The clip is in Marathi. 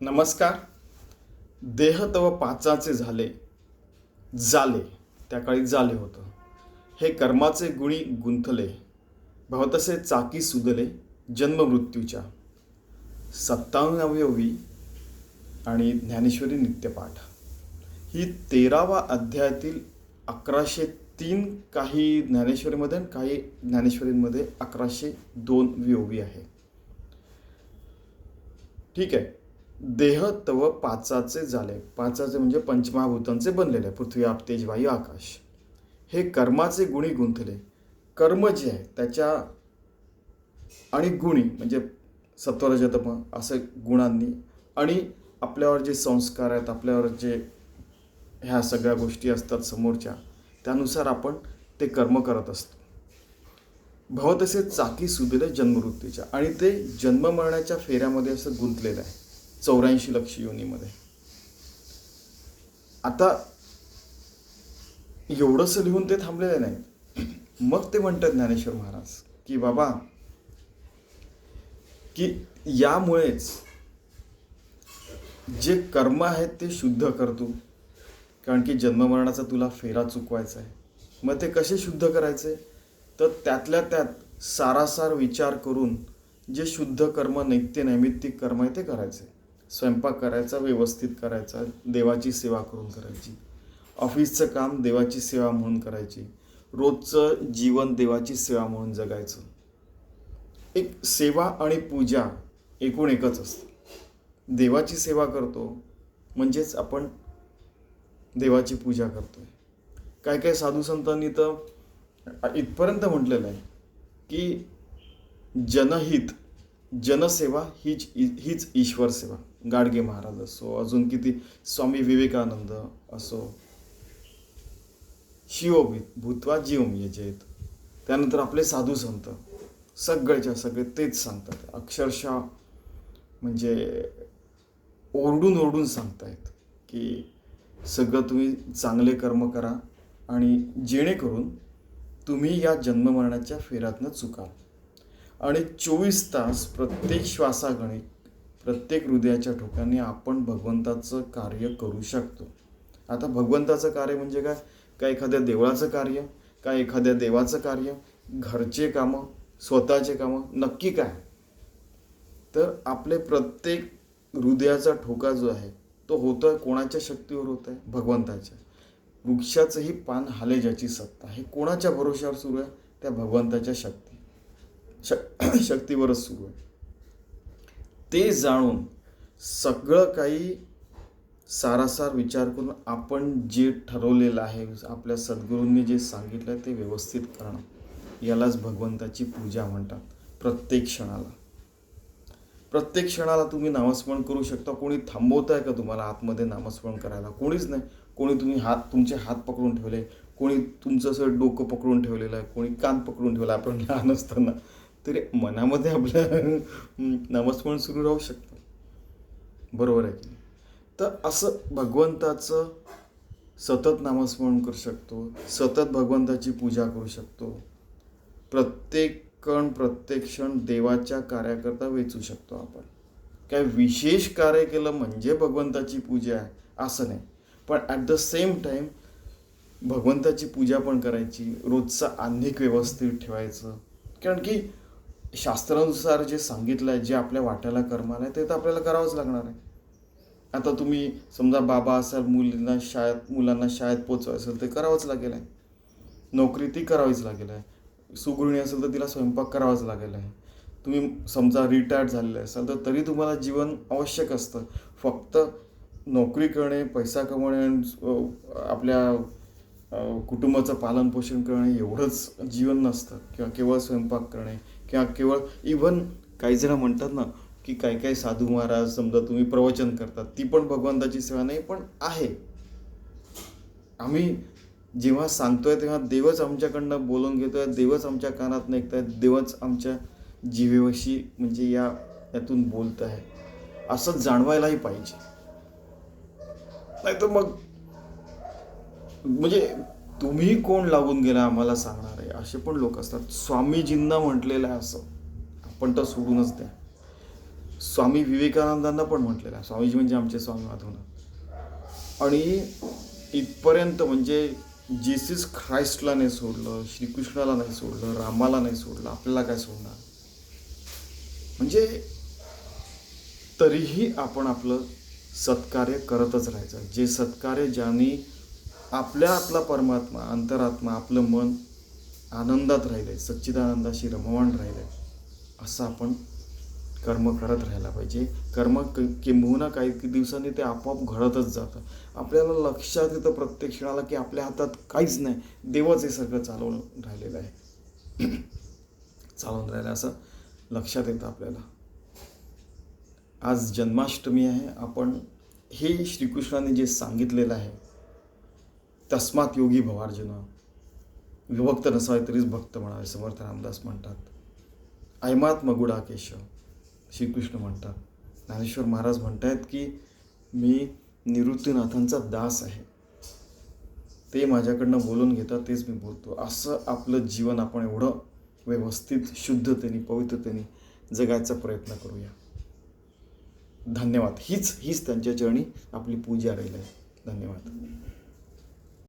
नमस्कार. देह तव पाचाचे झाले. जाले. त्या काळी जाले होतं. हे कर्माचे गुणी गुंथले. भवतसे चाकी सुदले जन्ममृत्यूच्या. सत्तावयावी आणि ज्ञानेश्वरी नित्यपाठ. ही तेरावा अध्यायातील अकराशे तीन काही ज्ञानेश्वरीमध्ये आणि काही ज्ञानेश्वरीमध्ये अकराशे दोन विओवी आहे. ठीक आहे. देह तव पाचाचे झाले. पाचाचे म्हणजे पंचमहाभूतांचे बनलेले. आहे. पृथ्वी आप तेज वायू आकाश. हे कर्माचे गुणी गुंतले. कर्म जे आहे त्याच्या आणि गुणी म्हणजे सत्वरजतम असे गुणांनी आणि आपल्यावर जे संस्कार आहेत आपल्यावर जे ह्या सगळ्या गोष्टी असतात समोरच्या त्यानुसार आपण ते कर्म करत असतो. भव तसे चाकी सुदिले जन्मवृत्तीच्या आणि ते जन्ममरणाच्या फेऱ्यामध्ये असं गुंतलेलं आहे. चौऱ्याऐंशी लक्ष योनीमध्ये. आता एवढंसं लिहून ते थांबलेले नाही. मग ते म्हणतात ज्ञानेश्वर महाराज की बाबा की यामुळेच जे कर्म आहेत ते शुद्ध करतो कारण की जन्ममरणाचा तुला फेरा चुकवायचा आहे. मग ते कसे शुद्ध करायचे? तर त्यातल्या त्यात सारासार विचार करून जे शुद्ध कर्म नैत्य नैमित्तिक कर्म आहे ते करायचे. स्वयंपाक करायचा व्यवस्थित करायचा देवाची सेवा करून करायची. ऑफिसचं काम देवाची सेवा म्हणून करायची. रोजचं जीवन देवाची सेवा म्हणून जगायचं. एक सेवा आणि पूजा एकूण एकच असतं. देवाची सेवा करतो म्हणजेच आपण देवाची पूजा करतोय. काय काय साधू संतांनी तर इथपर्यंत म्हटलेलं आहे की जनहित जनसेवा हीच हीच ईश्वर सेवा. गाडगे महाराज असो अजून किती स्वामी विवेकानंद असो शिवभी भूतवा जीवम यजेत त्यानंतर आपले साधू संत सगळेच्या सगळे तेच सांगतात. अक्षरशः म्हणजे ओरडून ओरडून सांगतायत की सगळं तुम्ही चांगले कर्म करा आणि जेणेकरून तुम्ही या जन्ममरणाच्या फेऱ्यातनं चुकाल आणि चोवीस तास प्रत्येक श्वासागणित प्रत्येक हृदयाच्या ठोकाने आपण भगवंताचं कार्य करू शकतो. आता भगवंताचं कार्य म्हणजे काय? का एखाद्या देवळाचं कार्य? का एखाद्या देवाचं कार्य? घरचे कामं? स्वतःचे कामं? नक्की काय? तर आपले प्रत्येक हृदयाचा ठोका जो आहे तो होतोय कोणाच्या शक्तीवर होत आहे भगवंताच्या. वृक्षाचंही पान हाले ज्याची सत्ता हे कोणाच्या भरोश्यावर सुरू आहे? त्या भगवंताच्या शक्ती. श शक्तीवरच सुरू आहे. ते जाणून सगळं काही सारासार विचार करून आपण जे ठरवलेलं आहे आपल्या सद्गुरूंनी जे सांगितलं आहे ते व्यवस्थित करणं. यालाच भगवंताची पूजा म्हणतात प्रत्येक क्षणाला. प्रत्येक क्षणाला तुम्ही नामस्मरण करू शकता. कोणी थांबवत आहे का तुम्हाला आतमध्ये नामस्मरण करायला? कोणीच नाही. कोणी तुम्ही हात तुमचे हात पकडून ठेवले. कोणी तुमचं असं डोकं पकडून ठेवलेलं आहे. कोणी कान पकडून ठेवलं आपण लहान असताना. तरी मनामध्ये आपलं नामस्मरण सुरू राहू शकतं. बरोबर आहे की तर असं भगवंताचं सतत नामस्मरण करू शकतो सतत भगवंताची पूजा करू शकतो. प्रत्येक कण प्रत्येक क्षण देवाच्या कार्याकरता वेचू शकतो आपण. काय विशेष कार्य केलं म्हणजे भगवंताची पूजा आहे असं नाही. पण ॲट द सेम टाईम भगवंताची पूजा पण करायची रोजचा अनेक व्यवस्थित ठेवायचं. कारण की शास्त्रानुसार जे सांगितलं आहे जे आपल्या वाट्याला कर्माला आहे ते तर आपल्याला करावंच लागणार आहे. आता तुम्ही समजा बाबा असाल मुलींना शाळेत मुलांना शाळेत पोचवायचं असेल ते करावंच लागेल आहे. नोकरी ती करावीच लागेल आहे. सुगृहिणी असेल तर तिला स्वयंपाक करावाच लागेल आहे. तुम्ही समजा रिटायर्ड झालेले असाल तर तरी तुम्हाला जीवन आवश्यक असतं. फक्त नोकरी करणे पैसा कमवणे आपल्या कुटुंबाचं पालनपोषण करणे एवढंच जीवन नसतं. किंवा केवळ स्वयंपाक करणे. किंवा केवळ इव्हन काही जण म्हणतात ना की काही काही साधू महाराज समजा तुम्ही प्रवचन करतात ती पण भगवंताची सेवा नाही पण आहे. आम्ही जेव्हा सांगतोय तेव्हा देवच आमच्याकडनं बोलून घेतोय देवच आमच्या कानात निघताय देवच आमच्या जीवेवशी म्हणजे या यातून बोलत आहे असं जाणवायलाही पाहिजे. नाही तर मग म्हणजे तुम्ही कोण लागून गेला आम्हाला सांगणार आहे? असे पण लोक असतात. स्वामीजींना म्हटलेलं आहे असं. आपण तर सोडूनच द्या. स्वामी विवेकानंदांना पण म्हटलेलं आहे. स्वामीजी म्हणजे आमचे स्वामी माधवनाथ आणि इथपर्यंत म्हणजे जेसिस ख्राईस्टला नाही सोडलं श्रीकृष्णाला नाही सोडलं रामाला नाही सोडलं आपल्याला काय सोडणार? म्हणजे तरीही आपण आपलं सत्कार्य करतच राहायचं. जे सत्कार्य ज्यांनी आपल्या आतला परमात्मा अंतरात्मा आपलं मन आनंदात राहिले सच्चिदानंदाशी रममाण राहिले असं आपण कर्म करत राहायला पाहिजे. कर्म क- किंबहुना काही दिवसांनी ते आपोआप घडतच जातं. आपल्याला लक्षात येतं प्रत्येक क्षणाला की आपल्या हातात काहीच नाही. देवच हे सगळं चालवून राहिलेलं आहे. चालवून राहिलं असं लक्षात येतं आपल्याला. आज जन्माष्टमी आहे. आपण हे श्रीकृष्णाने जे सांगितलेलं आहे तस्मात योगी भवार्जुन विभक्त नसावे तरीच भक्त म्हणावे समर्थ रामदास म्हणतात. ऐमात्म गुडाकेश श्रीकृष्ण म्हणतात. ज्ञानेश्वर महाराज म्हणतायत की मी निवृत्तीनाथांचा दास आहे. ते माझ्याकडनं बोलून घेतात तेच मी बोलतो. असं आपलं जीवन आपण एवढं व्यवस्थित शुद्धतेने पवित्रतेने जगायचा प्रयत्न करूया. धन्यवाद. हीच हीच त्यांच्या चरणी आपली पूजा राहील. आहे धन्यवाद.